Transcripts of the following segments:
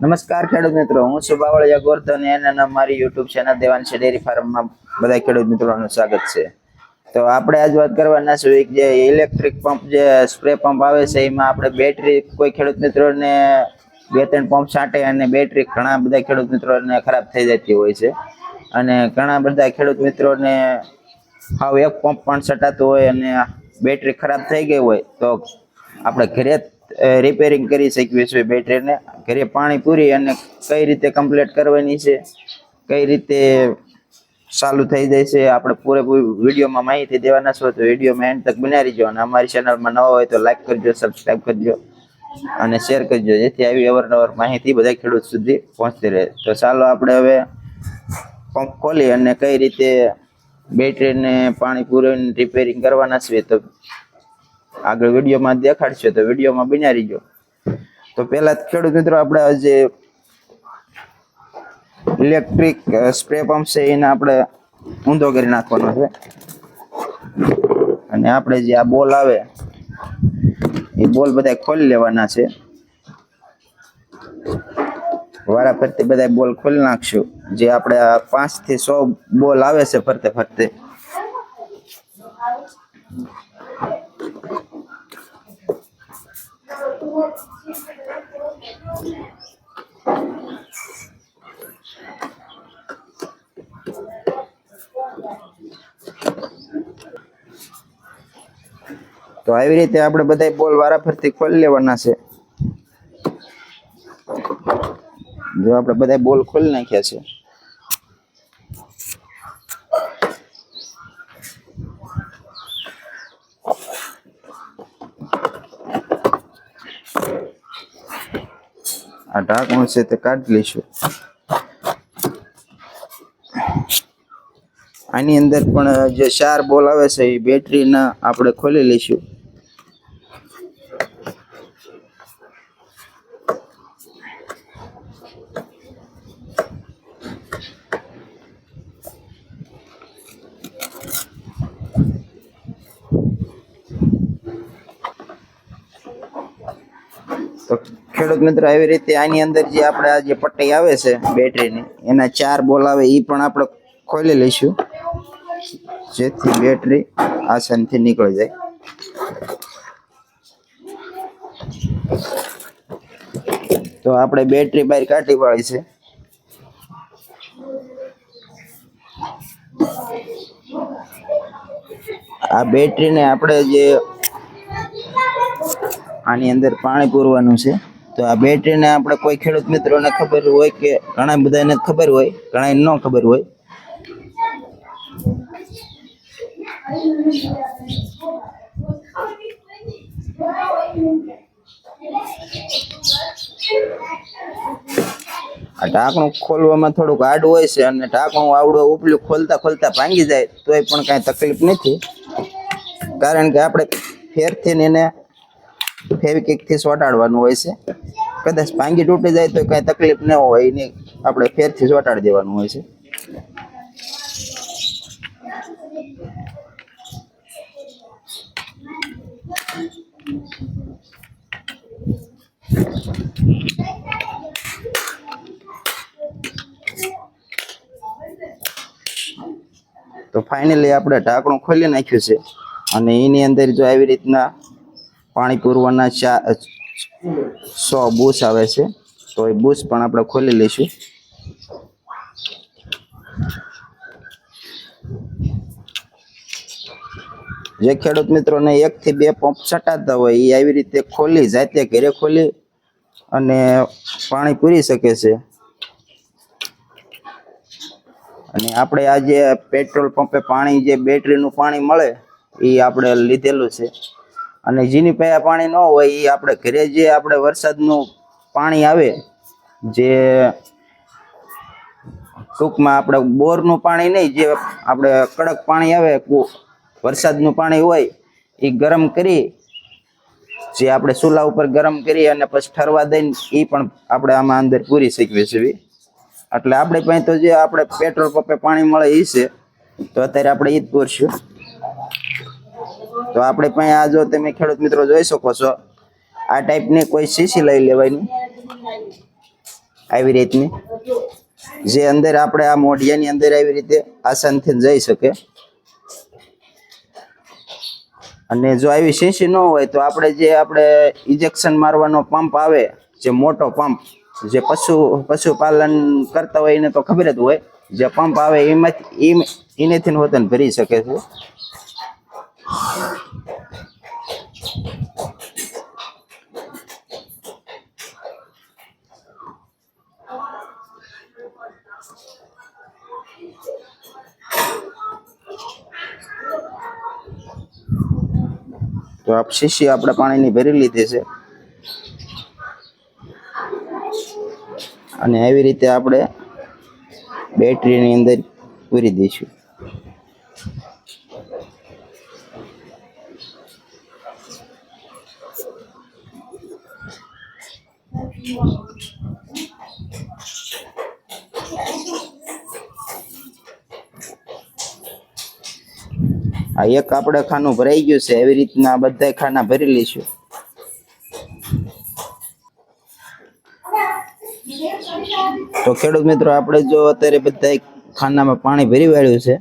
નમસ્કાર ખેડૂત મિત્રો, હું છું બાવળિયા ગોરધન અને એના મારી યુટ્યુબ ચેનલ દેવાંશી ડેરી ફાર્મમાં બધા ખેડૂત મિત્રોનું સ્વાગત છે. તો આપણે આજ વાત કરવાના છું, એક જે ઇલેક્ટ્રિક પંપ જે સ્પ્રે પંપ આવે છે, એમાં આપણે બેટરી કોઈ ખેડૂત મિત્રોને બે ત્રણ પંપ છાંટે અને બેટરી ઘણા બધા ખેડૂત મિત્રોને ખરાબ થઈ જતી હોય છે. અને ઘણા બધા ખેડૂત મિત્રોને હાવ એક પંપ પણ છટાતું હોય અને બેટરી ખરાબ થઈ ગઈ હોય તો આપણે ઘરે રિપેરિંગ કરી શકીએ છીએ બેટરીને. ઘરે પાણી પૂરી અને કઈ રીતે કમ્પ્લીટ કરવાની છે, કઈ રીતે ચાલુ થઈ જાય છે, આપણે પૂરેપૂરી વિડીયોમાં માહિતી દેવાના છો તો વિડીયોમાં એન્ડ તક બનાવી રહીજો અને અમારી ચેનલમાં નવા હોય તો લાઈક કરજો સબસ્ક્રાઈબ કરજો અને શેર કરજો, જેથી આવી અવારનવાર માહિતી બધા ખેડૂત સુધી પહોંચતી રહે. તો ચાલો આપણે હવે પંપ ખોલી અને કઈ રીતે બેટરીને પાણી પૂરીને રિપેરિંગ કરવાના છે તો આગળ વિડીયોમાં દેખાડશે તો વિડીયોમાં બન્યા રહીજો તો પહેલા ખેડૂત મિત્રો, આપણે જે ઇલેક્ટ્રિક સ્પ્રે પંપ છે, એને આપણે ઊંધો કરી નાખવાનો છે. અને આપણે જે આ બોલ આવે, એ બોલ બધા ખોલી લેવાના છે. વારા ફરતે બધા બોલ ખોલી નાખશું. જે આપણે પાંચથી સો બોલ આવે છે ફરતે ફરતે. તો આવી રીતે આપણે બધા બોલ વારા ફરતી ખોલી લેવાના છે. જો આપણે બધા બોલ ખોલી નાખ્યા છે. આ ઢાંકણું છે તે કાઢી લઈશું. આની અંદર પણ જે ચાર બોલ આવે છે એ બેટરીના આપણે ખોલી લઈશું તો ખેડૂત મિત્રો, આવી રીતે આની અંદર જે આપણે આ જે પટ્ટી આવે છે બેટરીની, એના ચાર બોલ આવે એ પણ આપણે ખોલી લઈશું. જેથી બેટરી આસાનથી નીકળી જાય. તો આપણે બેટરી બહાર કાઢી પાડી છે. આ બેટરીને આપણે જે આની અંદર પાણી પૂરવાનું છે. તો આ બેટરીને આપણે કોઈ ખેડૂત મિત્રોને ખબર હોય કે ઘણા બધાને ખબર હોય ઘણા ન ખબર હોય. આ ઢાંકણું ખોલવામાં થોડુંક આડું હોય છે અને ઢાંકણું આવડું ઉપલું ખોલતા ખોલતા ભાંગી જાય, તોય પણ કાંઈ તકલીફ નથી. કારણ કે આપણે ફેરથી એને ફેવિકિકથી ચોંટાડવાનું હોય છે. કદાચ ભાંગી તૂટી જાય તો કઈ તકલીફ ન હોય, એને આપણે ફેરથી વટાડી દેવાનું હોય છે. તો ફાઇનલી આપણે ઢાંકણું ખોલી નાખ્યું છે. અને એની અંદર જો આવી રીતના પાણી પૂરવાના સો બુશ આવે છે. તો એ બુશ પણ આપણે ખોલી લઈશું. જે ખેડૂત મિત્રોને એકથી બે પંપ છટાતા હોય એ આવી રીતે ખોલી, જાતે ઘરે ખોલી અને પાણી પૂરી શકે છે. અને આપણે આ જે પેટ્રોલ પંપે પાણી, જે બેટરીનું પાણી મળે એ આપણે લીધેલું છે. અને જેની પાસે પાણી ન હોય એ આપણે ઘરે જે આપણે વરસાદનું પાણી આવે, જે ટૂંકમાં આપણે બોરનું પાણી નહીં, જે આપણે કડક પાણી આવે વરસાદનું પાણી હોય એ ગરમ કરી, જે આપણે ચૂલા ઉપર ગરમ કરી અને પછી ઠરવા દઈને એ પણ આપણે આમાં અંદર પૂરી શકીએ છીએ એટલે આપણે પાસે તો જે આપણે પેટ્રોલ પંપે પાણી મળે એ છે, તો અત્યારે આપણે એ જ પૂરશું. તો આપણે પણ આ જો તમે ખેડૂત મિત્રો જોઈ શકો છો, આ ટાઈપની કોઈ શીશી લઈ લેવાની. આવી રીતની. જે અંદર આપણે આ મોઢિયાની અંદર આવી રીતે આસાનથી જઈ શકે. અને જો આવી શીશી ન હોય તો આપણે જે આપણે ઇન્જેક્શન મારવાનો પંપ આવે, જે મોટો પંપ જે પશુ, પશુપાલન કરતા હોય એને તો ખબર જ હોય. જે પંપ આવે એમાંથી, એમ, એનેથી વતન ભરી શકે છે. તો આપ શીશી આપણે પાણીની ભરી લીધી છે. અને એવી રીતે આપણે બેટરીની અંદર પૂરી દઈશું. આ એક આપણે ખાનું ભરાઈ ગયું છે. એવી રીતના બધા ખાના ભરી લઈશું. તો ખેડૂત મિત્રો, આપણે જો અત્યારે બધા ખાનામાં પાણી ભરી વાળ્યું છે.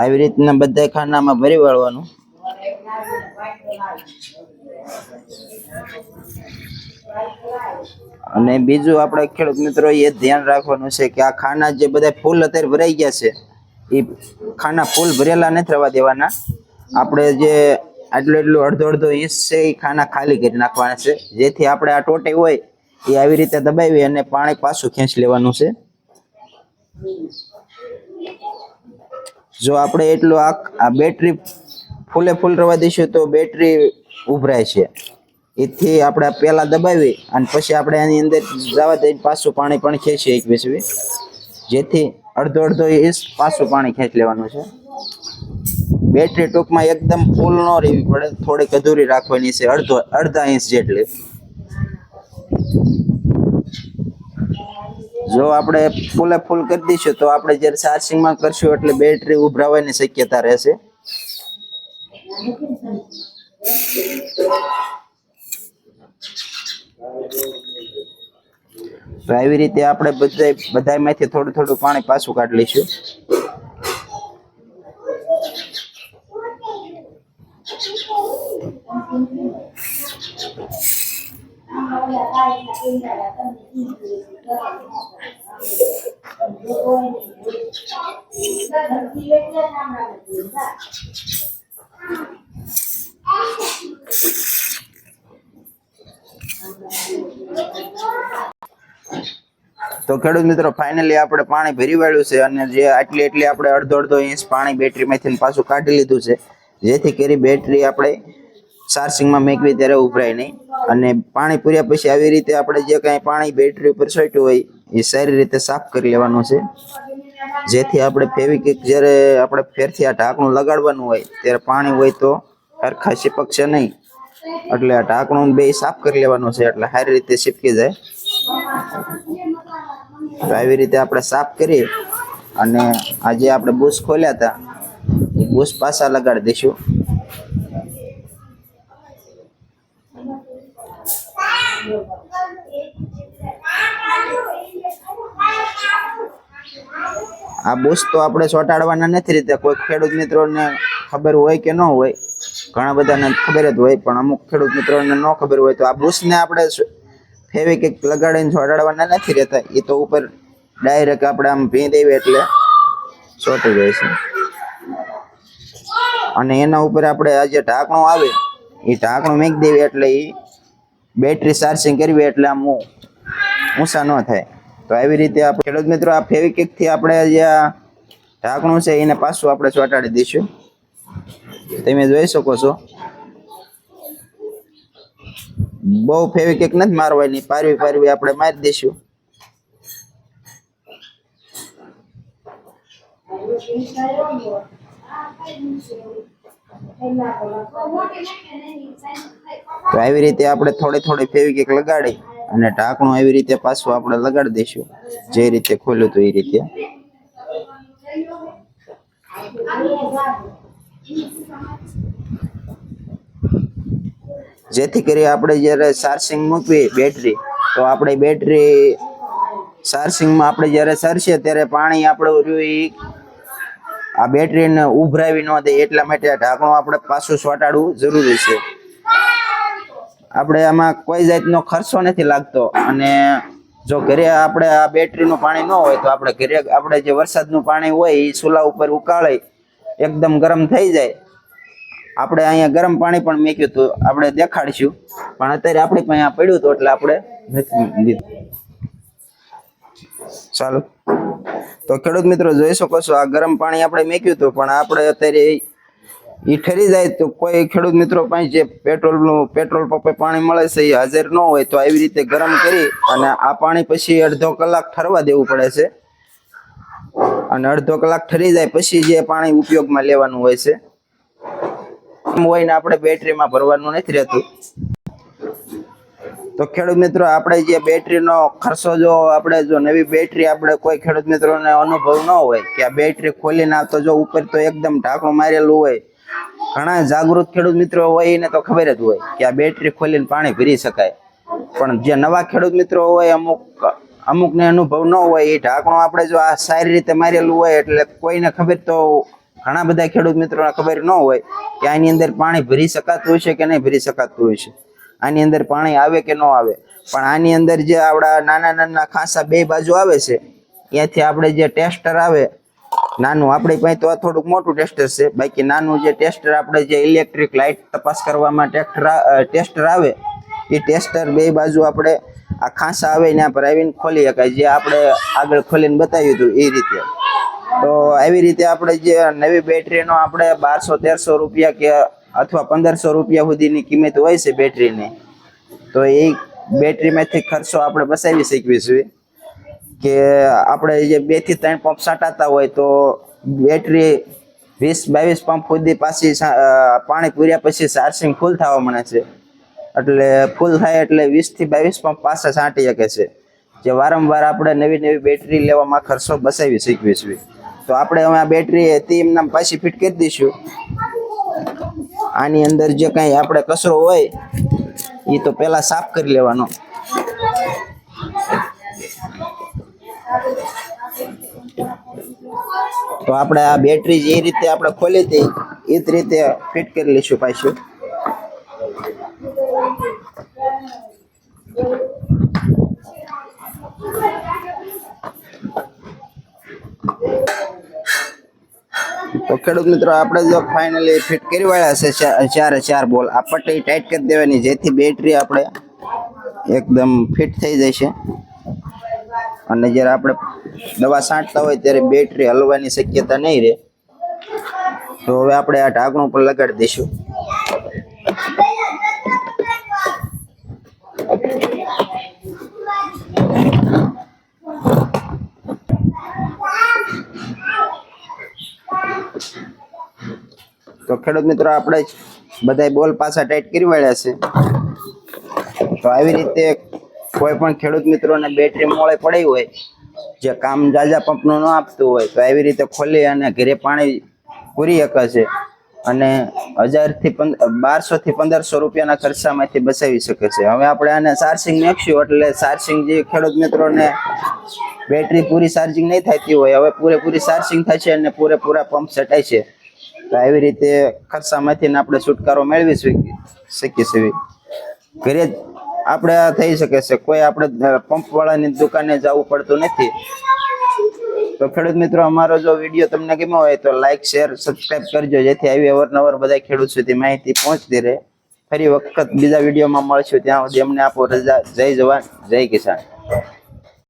આવી રીતના બધા ખાનામાં ભરી વાળવાનું. અને બીજું આપણે ખેડૂત મિત્રો એ ધ્યાન રાખવાનું છે કે આ ખાના જે બધા ફૂલ અત્યારે ભરાઈ ગયા છે, એ ખાના ફૂલ ભરેલા નથી રહેવા દેવાના. આપણે જે આટલું એટલું અડધો અડધો ઇંચ છે એ ખાના ખાલી કરી નાખવાના છે. જેથી આપણે આ ટોટે હોય એ આવી રીતે દબાવી અને પાણી પાછું ખેંચી લેવાનું છે. જો આપણે એટલું આ બેટરી ફૂલે ફૂલ રવા દઈશું તો બેટરી ઉભરાય છે. એથી આપણે પહેલાં દબાવી અને પછી આપણે આની અંદર જવા દઈને પાછું પાણી પણ ખેંચીએ એક બેસવી જેથી અડધો અડધો ઇંચ પાછું પાણી ખેંચી લેવાનું છે. બેટરી ટૂંકમાં એકદમ ફૂલ ન રહેવી પડે, થોડીક અધૂરી રાખવાની છે, અડધો અડધા ઇંચ જેટલી. જો આપણે ફૂલે ફૂલ કરી દઈશું, તો આપણે જ્યારે ચાર્જિંગમાં કરશું એટલે બેટરી ઉભરાવાની શક્યતા રહેશે. તો આવી રીતે આપણે બધા બધામાંથી થોડું થોડું પાણી પાછું કાઢી લઈશું. તો ખેડૂત મિત્રો ફાઇનલી આપણે પાણી ભરી વાળ્યું છે અને જે આટલી એટલી આપણે અડધો અડધો ઇંચ પાણી બેટરીમાંથી પાછું કાઢી લીધું છે. જેથી કરી બેટરી આપણે ચાર્જિંગમાં મેકવી ત્યારે ઉભરાય નહીં. અને પાણી પૂર્યા પછી આવી રીતે આપણે જે કાંઈ પાણી બેટરી ઉપર છોટ્યું હોય એ સારી રીતે સાફ કરી લેવાનું છે. જેથી આપણે ફેવિકિક જ્યારે આપણે ફેરથી આ ઢાંકણું લગાડવાનું હોય, ત્યારે પાણી હોય તો સરખા ચીપકશે નહીં. એટલે આ ઢાંકણું બે સાફ કરી લેવાનું છે, એટલે સારી રીતે ચીપકી જાય. તો આવી રીતે આપણે સાફ કરી અને આજે આપણે બુશ ખોલ્યા હતા, એ બુશ પાછા લગાડી દઈશું. આ બુશ તો આપણે ચોંટાડવાના નથી રીતે. કોઈ ખેડૂત મિત્રોને ખબર હોય કે ન હોય, ઘણા બધાને ખબર જ હોય, પણ અમુક ખેડૂત મિત્રોને ન ખબર હોય તો આ બુશને આપણે ફેવિક લગાડીને ચોંટાડવાના નથી રહેતા. એ તો ઉપર ડાયરેક્ટ આપણે આમ ભી દેવી એટલે ચોંટી જાય છે. અને એના ઉપર આપણે આ જે ઢાંકણું આવે એ ઢાંકણું મેક દેવી એટલે એ બેટરી ચાર્જિંગ કરવી એટલે આમ ઊંચા ન થાય. તો આવી રીતે આપણે ખેડૂત મિત્રો, આ ફેવિકિકથી આપણે જે ઢાંકણું છે, એને પાછું આપણે ચોંટાડી દઈશું. તમે જોઈ શકો છો. બહુ ફેવિકિક નથી મારવાની. પારવી પારવી આપણે મારી દઈશું. તો આવી રીતે આપણે થોડી થોડી ફેવિકિક લગાડી. અને ઢાંકણું એવી રીતે પાછું આપણે લગાડી દઈશું. જે રીતે ખોલ્યું હતું એ રીતે. જેથી કરી આપણે જ્યારે ચાર્જિંગ મૂકવી બેટરી, તો આપણે બેટરી ચાર્જિંગમાં આપણે જ્યારે સરશે ત્યારે પાણી આપણું રહ્યું આ બેટરીને ઉભરાવી ન દે એટલા માટે ઢાંકણું આપણે પાછું ચોંટાડવું જરૂરી છે. આપણે આમાં કોઈ જાતનો ખર્ચો નથી લાગતો. અને જો ઘરે આપણે આ બેટરીનું પાણી ન હોય તો આપણે ઘરે આપણે જે વરસાદનું પાણી હોય એ ચૂલા ઉપર ઉકાળી એકદમ ગરમ થઈ જાય. આપણે અહીંયા ગરમ પાણી પણ મેક્યું હતું. આપણે દેખાડીશું. પણ અત્યારે આપણી પાસે આ પડ્યું હતું એટલે આપણે નથી ચાલો. તો ખેડૂત મિત્રો, જોઈ શકો છો આ ગરમ પાણી આપણે મેક્યું હતું, પણ આપણે અત્યારે એ ઠરી જાય તો કોઈ ખેડૂત મિત્રો પાસે જે પેટ્રોલનું પેટ્રોલ પંપે પાણી મળે છે એ હાજર ન હોય તો આવી રીતે ગરમ કરી અને આ પાણી પછી અડધો કલાક ઠરવા દેવું પડે છે. અને અડધો કલાક ઠરી જાય પછી જે પાણી ઉપયોગમાં લેવાનું હોય છે હોય આપણે બેટરીમાં ભરવાનું નથી રહેતું. તો ખેડૂત મિત્રો, આપણે જે બેટરીનો ખર્ચો જો, આપણે જો નવી બેટરી આપણે કોઈ ખેડૂત મિત્રોને અનુભવ ન હોય કે આ બેટરી ખોલીને આવતો જો ઉપર તો એકદમ ઢાંકણું મારેલું હોય ઘણા જાગૃત ખેડૂત મિત્રો હોય એને તો ખબર જ હોય કે આ બેટરી ખોલીને પાણી ભરી શકાય. પણ જે નવા ખેડૂત મિત્રો હોય અમુક, અમુકને અનુભવ ન હોય એ ઢાંકણું આપણે જો આ સારી રીતે મારેલું હોય એટલે કોઈને ખબર તો ઘણા બધા ખેડૂત મિત્રોને ખબર ન હોય કે આની અંદર પાણી ભરી શકાતું હોય છે કે નહીં ભરી શકાતું હોય છે આની અંદર પાણી આવે કે ન આવે. પણ આની અંદર જે આપણા નાના નાના ખાસા બે બાજુ આવે છે, ત્યાંથી આપણે જે ટેસ્ટર આવે નાનું, આપણી પાસે તો આ થોડુંક મોટું ટેસ્ટર છે. બાકી નાનું જે ટેસ્ટર આપણે જે ઇલેક્ટ્રિક લાઇટ તપાસ કરવામાં ટેસ્ટર ટેસ્ટર આવે, એ ટેસ્ટર બે બાજુ આપણે આ ખાંસા આવે ત્યાં પર આવીને ખોલી શકાય. જે આપણે આગળ ખોલીને બતાવ્યું હતું, એ રીતે. તો આવી રીતે આપણે જે નવી બેટરીનો આપણે બારસો, તેરસો રૂપિયા કે અથવા પંદરસો રૂપિયા સુધીની કિંમત હોય છે બેટરીની. તો એ બેટરીમાંથી ખર્ચો આપણે બસાવી શકીએ છીએ કે આપણે જે બેથી ત્રણ પંપ સાટાતા હોય તો બેટરી વીસ બાવીસ પંપ સુધી પાછી પાણી પૂર્યા પછી ચાર્જિંગ ફૂલ થવા મળે છે. એટલે ફૂલ થાય એટલે વીસથી બાવીસ પંપ પાછા છાંટી શકે છે. જે વારંવાર આપણે નવી નવી બેટરી લેવામાં ખર્ચો બસાવી શકીએ તો આપણે હવે આ બેટરી હતી એમના પાછી ફિટ કરી દઈશું. આની અંદર જે કાંઈ આપણે કચરો હોય એ તો પહેલાં સાફ કરી લેવાનો. તો આપણે આ બેટરી જે રીતે આપણે ખોલી હતી, એ જ રીતે ફિટ કરી લઈશું પાછું. તો ખેડૂત મિત્રો, આપણે જો ફાઇનલી ફિટ કરી વાળ્યા છે ચાર ચારે બોલ આ પટ્ટી ટાઈટ કરી દેવાની, જેથી બેટરી આપણે એકદમ ફિટ થઈ જશે. અને જ્યારે આપણે દવા છાંટતા હોય ત્યારે બેટરી હલવાની શક્યતા નહીં રહે. તો હવે આપણે આ ઢાંકણું પર લગાડી દઈશું. તો ખેડૂત મિત્રો, આપણે બધાય બોલ પાછા ટાઈટ કરી વાળ્યા છે. તો આવી રીતે કોઈ પણ ખેડૂત મિત્રોને બેટરી મોળે પડી હોય, જે કામ જાજા પંપનું ન આપતું હોય, તો આવી રીતે ખોલી અને ઘરે પાણી પૂરી શકે છે અને હજારથી બારસોથી પંદરસો રૂપિયાના ખર્ચામાંથી બચાવી શકે છે. હવે આપણે આને ચાર્જિંગ નાખ્યું એટલે ચાર્જિંગ જે ખેડૂત મિત્રોને બેટરી પૂરી ચાર્જિંગ નહીં થતી હોય, હવે પૂરેપૂરી ચાર્જિંગ છે અને પૂરેપૂરા પંપ સેટાય છે. તો આવી રીતે ખર્ચામાંથી આપણે છુટકારો મેળવી શકીએ છીએ. ઘરે આપણે થઈ શકે છે. કોઈ આપણે પંપ વાળાની દુકાને જવું પડતું નથી. તો ખેડૂત મિત્રો, અમારો જો વીડિયો તમને ગમ્યો હોય તો લાઈક શેર સબસ્ક્રાઇબ કરજો. જેથી આવી અવારનવાર બધા ખેડૂત સુધી માહિતી પહોંચતી રહે. ફરી વખત બીજા વિડીયોમાં મળશું. ત્યાં સુધી અમને આપો રજા. જય જવાન, જય કિસાન.